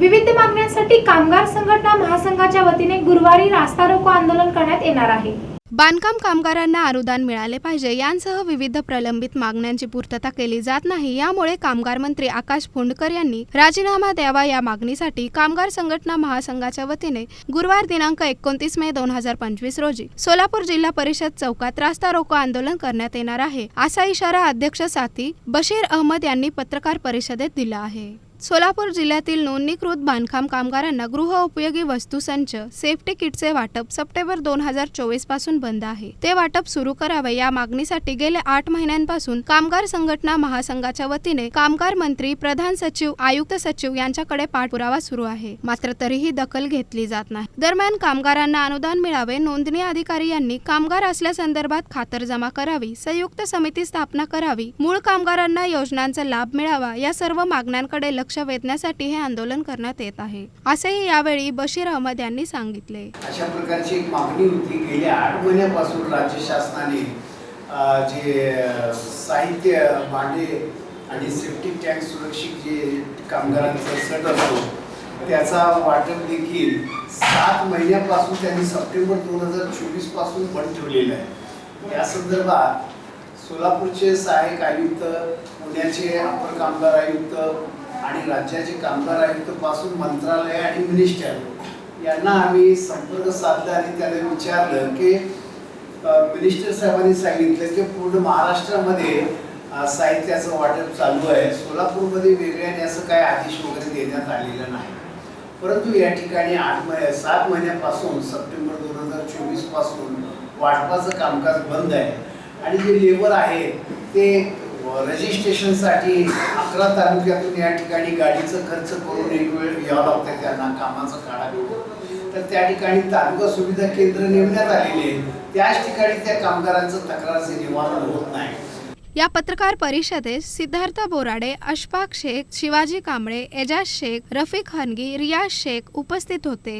विविध मागण्यांसाठी कामगार संघटना महासंघाच्या वतीने गुरुवारी रास्ता रोको आंदोलन करण्यात येणार आहे. बांधकाम कामगारांना अनुदान मिळाले पाहिजे यांसह विविध प्रलंबित मागण्यांची पूर्तता केली जात नाही यामुळे कामगार मंत्री आकाश फोंडकर यांनी राजीनामा द्यावा या मागणीसाठी कामगार संघटना महासंघाच्या वतीने गुरुवार दिनांक एकोणतीस मे दोन हजार पंचवीस रोजी सोलापूर जिल्हा परिषद चौकात रास्ता रोको आंदोलन करण्यात येणार आहे असा इशारा अध्यक्ष साथी बशीर अहमद यांनी पत्रकार परिषदेत दिला आहे. सोलापूर जिल्ह्यातील नोंदणीकृत बांधकाम कामगारांना गृह उपयोगी वस्तू संच सेफ्टी किटचे वाटप सप्टेंबर दोन हजार चोवीसपासून बंद आहे. ते वाटप सुरू करावे या मागणीसाठी गेल्या आठ महिन्यांपासून कामगार संघटना महासंघाच्या वतीने कामगार मंत्री प्रधान सचिव आयुक्त सचिव यांच्याकडे पाठपुरावा सुरू आहे. मात्र तरीही दखल घेतली जात नाही. दरम्यान कामगारांना अनुदान मिळावे नोंदणी अधिकारी यांनी कामगार असल्यासंदर्भात खातरजमा करावी संयुक्त समिती स्थापना करावी मूळ कामगारांना योजनांचा लाभ मिळावा या सर्व मागण्यांकडे लक्ष वेधण्यासाठी हे आंदोलन करण्यात येत आहे. असेही यावेळी बशीर अहमद यांनी सांगितले. अशा प्रकारची एक मागणी होती. गेल्या आठ महिन्यापासून राज्य शासनाने जे साहित्य भांडे आणि सेफ्टी टँक सुरक्षित जे कामगारांचा सट असतो त्याचा वाटप देखील सात महिन्यापासून त्यांनी सप्टेंबर दोन हजार चोवीसपासून बंद ठेवलेलं आहे. या संदर्भात सोलापूरचे सहाय्यक आयुक्त पुण्याचे अपर कामगार आयुक्त आणि राज्याचे कामगार आयुक्त पासून मंत्रालय आणि मिनिस्टर यांना आम्ही संपर्क साधला आणि त्याला विचारलं की मिनिस्टर साहेबांनी सांगितलं की पूर्ण महाराष्ट्रामध्ये साहित्याचं वाटप चालू आहे. सोलापूरमध्ये वेगळ्याने असं काय आदेश वगैरे देण्यात आलेला नाही. परंतु या ठिकाणी आठ महिन्या सात महिन्यापासून सप्टेंबर दोन हजार चोवीसपासून वाटपाचं कामकाज बंद आहे. आणि जे लेबर आहे ते रजिस्ट्रेशनसाठी अकरा तालुक्यातून या ठिकाणी गाडीचं खर्च करून एक वेळ यावं लागतं त्यांना कामाचं काढा घेऊन तर त्या ठिकाणी तालुका सुविधा केंद्र नेमण्यात आलेले त्याच ठिकाणी त्या कामगारांचं तक्रारचे निवारण होत नाही. या पत्रकार परिषदेत सिद्धार्थ बोराडे अशफाक शेख शिवाजी कांबळे एजाज शेख रफिक हनगी रियाज शेख उपस्थित होते.